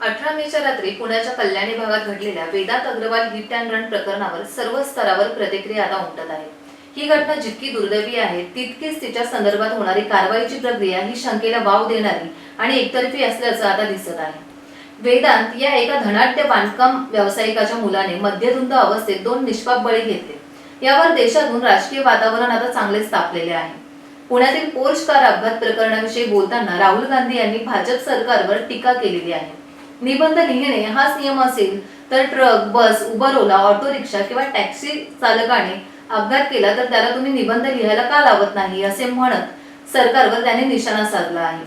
अठरा मेच्या रात्री पुण्याच्या कल्याणी भागात घडलेल्या Vedant Agarwal hit and run प्रकरणावर सर्व स्तरावर प्रतिक्रिया आता उमटत आहे. ही घटना जितकी दुर्दैवी आहे तितकीच तिच्या संदर्भात होणारी कारवाईची प्रक्रिया ही शंकेला वाव देणारी आणि एकतर्फी असल्याचं आता दिसत आहे. वेदांत या एका धनाट्य बांधकाम व्यावसायिकाच्या मुलाने मध्यधुंद अवस्थेत दोन निष्पाप बळी घेतले. यावर देशातून राजकीय वातावरण आता चांगलेच तापलेले आहे. पुण्यातील पोर्च कार अपघात प्रकरणाविषयी बोलताना राहुल गांधी यांनी भाजप सरकारवर टीका केलेली आहे. निबंध लिहिणे हाच नियम असेल तर truck bus Uber Ola auto rickshaw किंवा टॅक्सी चालकाने अपघात केला तर त्याला तुम्ही निबंध लिहायला का लावत नाही असे म्हणत सरकारवर त्याने निशाणा साधला आहे.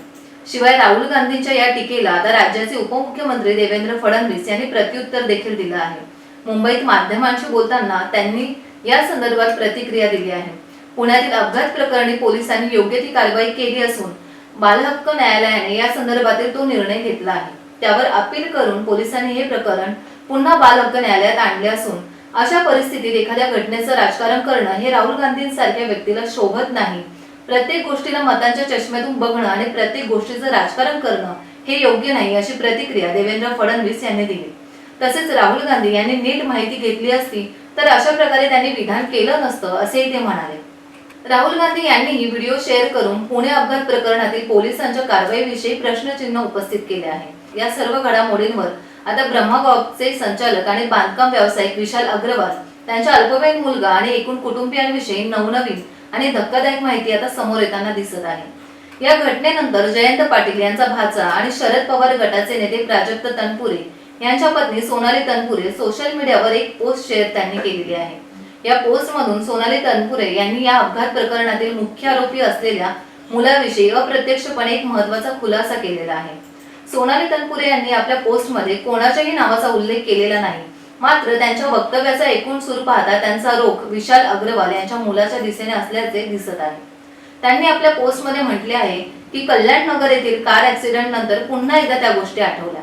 शिवाय राहुल गांधींच्या या टीकेला आता राज्याचे उपमुख्यमंत्री देवेंद्र फडणवीस यांनी प्रत्युत्तर देखील दिलं आहे. मुंबईत माध्यमांशी बोलताना त्यांनी या संदर्भात प्रतिक्रिया दिली आहे. पुण्यातील अपघात प्रकरणी पोलिसांनी योग्य ती कारवाई केली असून बालहक्क न्यायालयाने या संदर्भातील तो निर्णय घेतला आहे. त्यावर अपील करून पोलिसांनी हे प्रकरण पुन्हा बालहक्क न्यायालयात आणले असून अशा परिस्थितीत एखाद्या घटनेचं राजकारण करणं हे राहुल गांधींसारख्या व्यक्तीला शोभत नाही. प्रत्येक गोष्टीला मतांच्या चष्म्यातून बघणं आणि प्रत्येक गोष्टीचं राजकारण करणं हे योग्य नाही अशी प्रतिक्रिया देवेंद्र फडणवीस यांनी दिली. तसेच राहुल गांधी यांनी नीट माहिती घेतली असती तर अशा प्रकारे त्यांनी विधान केलं नसतं असेही ते म्हणाले. राहुल गांधी यांनीही व्हिडिओ शेअर करून पुणे अपघात प्रकरणातील पोलिसांच्या कारवाईविषयी प्रश्नचिन्ह उपस्थित केले आहे. या सर्व घडामोडींवर. आता ब्रह्मगॉपचे संचालक आणि बांधकाम व्यावसायिक विशाल अग्रवाल त्यांच्या अल्पवयीन मुलगा आणि एकूण कुटुंबियांविषयी नवनवीन आणि धक्कादायक माहिती आता समोर येताना दिसत आहे. या घटनेनंतर जयंत पाटील यांचा भाचा आणि शरद पवार गटाचे नेते प्राजक्त तनपुरे यांच्या पत्नी सोनाली तनपुरे सोशल मीडियावर एक पोस्ट शेअर त्यांनी केलेली आहे. या पोस्टमधून सोनाली तनपुरे यांनी या अपघात प्रकरणातील मुख्य आरोपी असलेल्या मुलाविषयी अप्रत्यक्षपणे एक महत्त्वाचा खुलासा केलेला आहे. सोनाली तनपुरे यांनी आपल्या पोस्टमध्ये कोणाच्याही नावाचा उल्लेख केलेला नाही. मात्र त्यांच्या वक्तव्याचा एकूण सूर पाहता त्यांचा रोख विशाल अग्रवाल यांच्या मुलाच्या दिशेने असल्याचे दिसत आहे. त्यांनी आपल्या पोस्टमध्ये म्हटले आहे की कल्याण नगर येथील कार ऍक्सिडेंट नंतर पुन्हा एकदा त्या गोष्टी आठवल्या.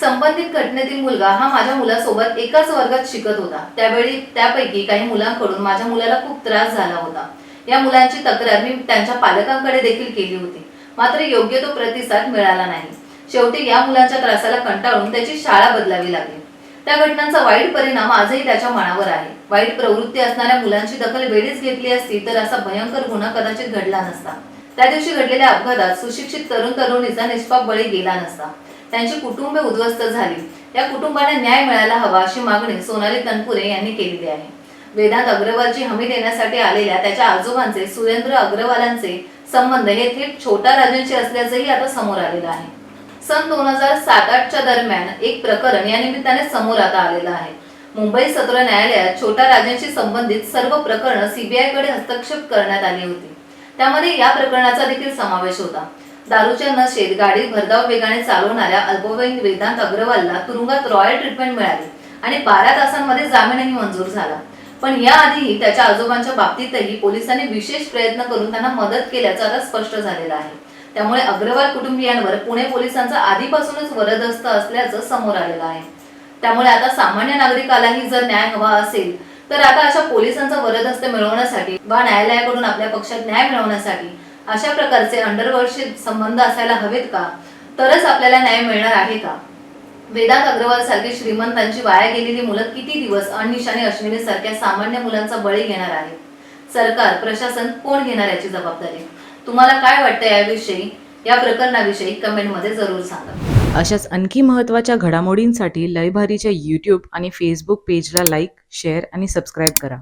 संबंधित घटनेतील मुलगा हा माझ्या मुलासोबत एकाच वर्गात शिकत होता. त्यावेळी त्यापैकी काही मुलांकडून माझ्या मुलाला खूप त्रास झाला होता. या मुलांची तक्रार मी त्यांच्या पालकांकडे देखील केली होती. मात्र योग्य तो प्रतिसाद मिळाला नाही. शेवटी या मुलांच्या त्रासाला कंटाळून त्याची शाळा बदलावी लागली. त्या घटनांचा वाईट परिणाम आजही त्याच्या मनावर आहे. वाईट प्रवृत्ती असणाऱ्या मुलांची दखल वेळीच घेतली असती तर असा भयंकर गुन्हा कदाचित घडला नसता. त्या दिवशी घडलेल्या अपघातात सुशिक्षित तरुण तरुणीचा निष्पाप बळी गेला नसता. त्यांची कुटुंबे उद्ध्वस्त झाली. या कुटुंबाला न्याय मिळायला हवा अशी मागणी सोनाली तनपुरे यांनी केलेली आहे. वेदांत अग्रवालची हमी देण्यासाठी आलेल्या त्याच्या आजोबांचे सुरेंद्र अग्रवालांचे संबंध हे थेट छोटा राजांशी असल्याचंही आता समोर आलेलं आहे. सन दोन हजार सात आठच्या दरम्यान एक प्रकरण या निमित्ताने समोर आता आलेलं आहे. मुंबई सत्र न्यायालयात छोटा राजांशी संबंधित सर्व प्रकरणं सीबीआयकडे हस्तक्षेप करण्यात आली होती. त्यामध्ये या प्रकरणाचा देखील समावेश होता. दारूच्या नशेत गाडी भरधाव वेगाने चालवणाऱ्या अल्पवयीन वेदांत अग्रवालला तुरुंगात रॉयल ट्रीटमेंट मिळाली आणि बारा तासांमध्ये जामीनही मंजूर झाला. पण याआधीही त्याच्या आजोबांच्या बाबतीतही पोलिसांनी विशेष प्रयत्न करून त्यांना मदत केल्याचं आता स्पष्ट झालेलं आहे. त्यामुळे अग्रवाल कुटुंबियांवर पुणे पोलिसांचा आधीपासूनच वरदस्त असल्याचं समोर आलेलं आहे. त्यामुळे आता सामान्य नागरिकालाही जर न्याय हवा असेल तर आता अशा पोलिसांचा वरदस्त मिळवण्यासाठी वा न्यायालयाकडून आपल्या पक्षात न्याय मिळवण्यासाठी अशा प्रकारचे अंडरवर्डशी संबंध असायला हवेत का? तरच आपल्याला न्याय मिळणार आहे का? वेदांत अग्रवाल सारखी श्रीमंतांची वाया गेलेली मुलं किती दिवस अनिशाने अश्विनी सारख्या सामान्य मुलांचा बळी घेणार आहे सरकार प्रशासन कोण घेणार याची जबाबदारी? तुम्हाला काय वाटतं याविषयी या प्रकरणाविषयी कमेंटमध्ये जरूर सांगा. अशाच आणखी महत्त्वाच्या घडामोडींसाठी लयभारीच्या यूट्यूब आणि फेसबुक पेजला लाईक शेअर आणि सबस्क्राईब करा.